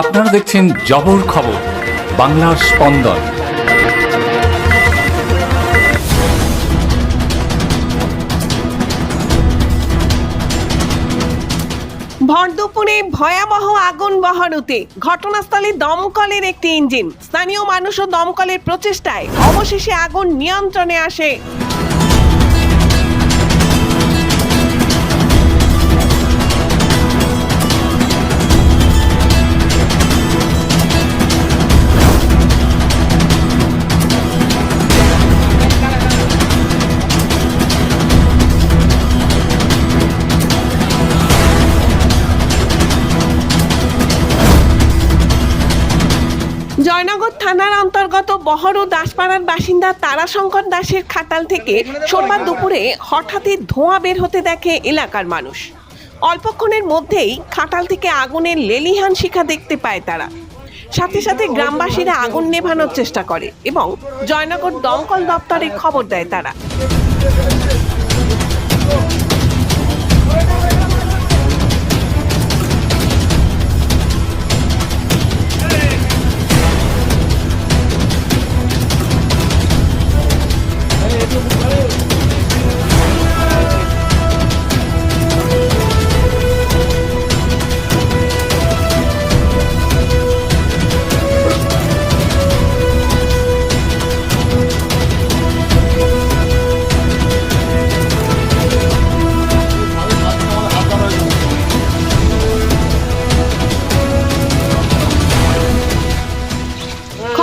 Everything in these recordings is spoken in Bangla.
আপনারা দেখছেন জবর খবর, বাংলার স্পন্দন। ভর দুপুরে ভয়াবহ আগুন বহরুতে ঘটনাস্থলে দমকলের একটি ইঞ্জিন। স্থানীয় মানুষ ও দমকলের প্রচেষ্টায়। অবশেষে আগুন নিয়ন্ত্রণে আসে। জয়নগর থানার অন্তর্গত বহরু দাসপাড়ার বাসিন্দা তারাশঙ্কর দাসের খাটাল থেকে সোমবার দুপুরে হঠাৎই ধোঁয়া বের হতে দেখে এলাকার মানুষ। অল্পক্ষণের মধ্যেই খাটাল থেকে আগুনের লেলিহান শিখা দেখতে পায় তারা। সাথে সাথে গ্রামবাসীরা আগুন নেভানোর চেষ্টা করে এবং জয়নগর দমকল দপ্তরে খবর দেয় তারা।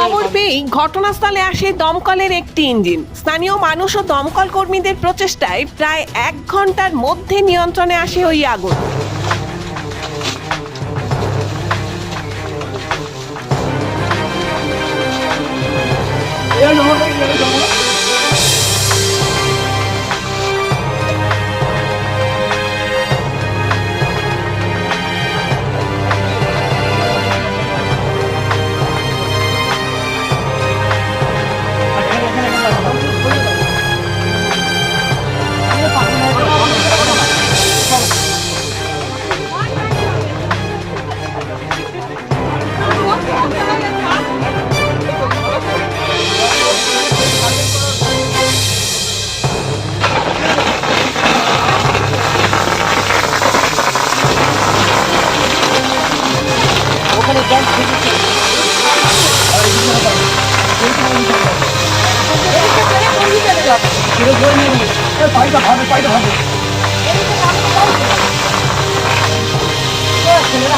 খবর পেয়েই ঘটনাস্থলে আসে দমকলের একটি ইঞ্জিন। স্থানীয় মানুষ ও দমকল কর্মীদের প্রচেষ্টায় প্রায় এক ঘণ্টার মধ্যে নিয়ন্ত্রণে আসে ওই আগুন। ছেড়ে করে নিয়ে পাইটা ভাবে পাইটা ভাবে। ছেলেরা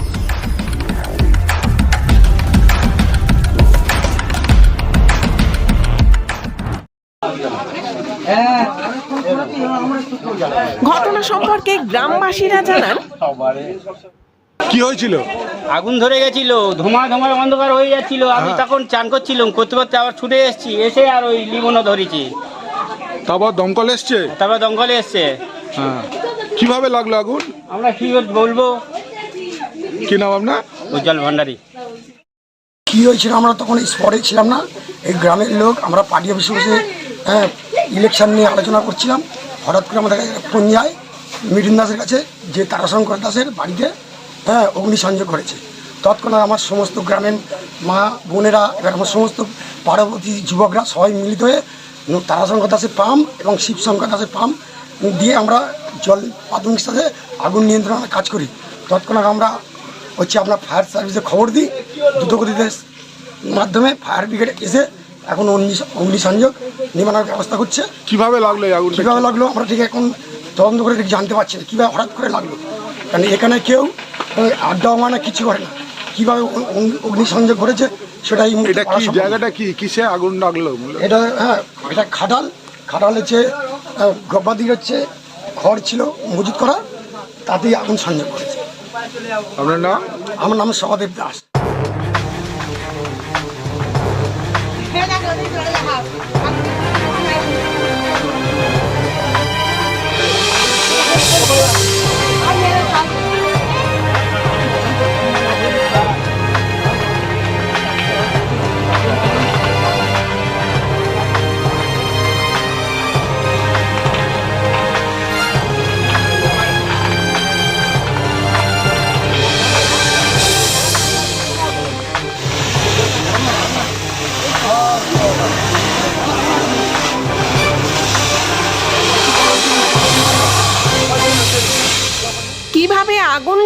ঘটনা সম্পর্কে গ্রামবাসীরা জানান। কি হয়েছিল? আগুন ধরে গেছিল ধোঁয়া ধোঁয়া অন্ধকার হয়ে যাচ্ছিল। আমি তখন চান করছিলাম করতে করতে আবার ছুটে এসেছি এসে আর ওই লিমনও ধরেছি। তারপর দমকল এসছে? তারপর দমকলে এসছে। হ্যাঁ। কীভাবে লাগল আগুন? আমরা কি বলব? কি নাম আপনার? উজ্জ্বল ভান্ডারী। কি হয়েছিল? আমরা তখন এই স্পটে ছিলাম না। এই গ্রামের লোক আমরা পার্টি অফিসে বসে হ্যাঁ ইলেকশন নিয়ে আলোচনা করছিলাম। হঠাৎ করে আমাদের কাছে ফোন যায়, মিঠুন দাসের কাছে, যে তারাশঙ্কর দাসের বাড়িতে হ্যাঁ অগ্নিসংযোগ করেছে। তৎক্ষণাৎ আমার সমস্ত গ্রামের মা, বোনেরা, এবার আমার সমস্ত পার্বতী যুবকরা সবাই মিলিত হয়ে তারাশঙ্কর দাসের পাম্প এবং শিবশঙ্কর দাসের পাম্প দিয়ে আমরা জল প্রাথমিক সাথে আগুন নিয়ন্ত্রণের কাজ করি। তৎক্ষণাৎ আমরা হচ্ছে আপনার ফায়ার সার্ভিসে খবর দিই, দ্রুতগতিতে মাধ্যমে ফায়ার ব্রিগেড এসে এখন অগ্নি অগ্নিসংযোগ নির্মাণের ব্যবস্থা করছে। কীভাবে লাগল এই আগুন কীভাবে লাগল আমরা ঠিক এখন তদন্ত করে ঠিক জানতে পারছি না। কীভাবে হঠাৎ করে লাগল? কারণ এখানে কেউ আড্ডা মানে কিছু করে না। কীভাবে অগ্নি- অগ্নিসংযোগ করেছে সেটাই এটা কি জায়গাটা কি? কিসে আগুন লাগল এটা হ্যাঁ এটা খাটাল খাটাল হচ্ছে আহ, গব্বাদির হচ্ছে ঘর ছিল মজুত করা। তাতেই আগুন সংযোগ করেছে আপনার নাম? আমার নাম সহদেব দাস। 你那个你越来好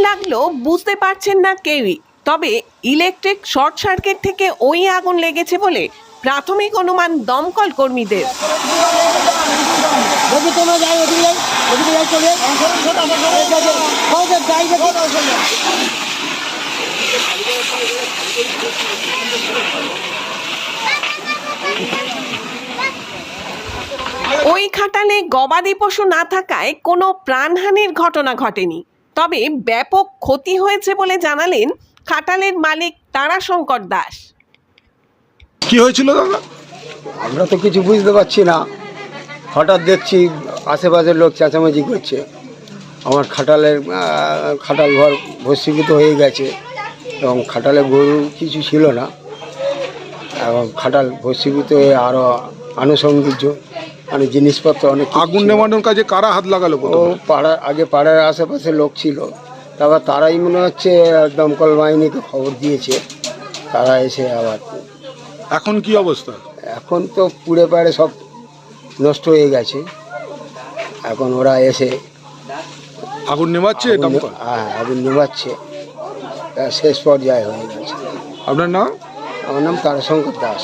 লাগল বুঝতে পারছেন না কেউই। তবে ইলেকট্রিক শর্ট সার্কিট থেকে ওই আগুন লেগেছে বলে প্রাথমিক অনুমান দমকল কর্মীদের। ওই খাটালে গবাদি পশু না থাকায় কোনো প্রাণহানির ঘটনা ঘটেনি। তবে ব্যাপক ক্ষতি হয়েছে বলে জানালেন খাটালের মালিক তারাশঙ্কর দাস। কি হয়েছিল দাদা? আমরা তো কিছু বুঝতে পারছি না। হঠাৎ দেখছি আশেপাশের লোক চেঁচামেচি করছে। আমার খাটালের খাটাল ঘর ভস্মীভূত হয়ে গেছে এবং খাটালে গরু কিছু ছিল না। এবং খাটাল ভস্মীভূত হয়ে আরও আনুষঙ্গিক মানে জিনিসপত্র অনেক আগুন। নেমানোর কাজে কারা হাত লাগালো ও পাড়ার আগে পাড়ার আশেপাশে লোক ছিল। তারপর তারাই মনে হচ্ছে দমকল বাহিনীকে খবর দিয়েছে। তারা এসে আবার এখন কি অবস্থা? এখন তো পুড়ে পাড়ে সব নষ্ট হয়ে গেছে। এখন ওরা এসে আগুন নেমাচ্ছে দমকল হ্যাঁ আগুন নেবাচ্ছে তা শেষ পর্যায়ে হয়ে গেছে। আপনার নাম? আমার নাম Tarashankar Das.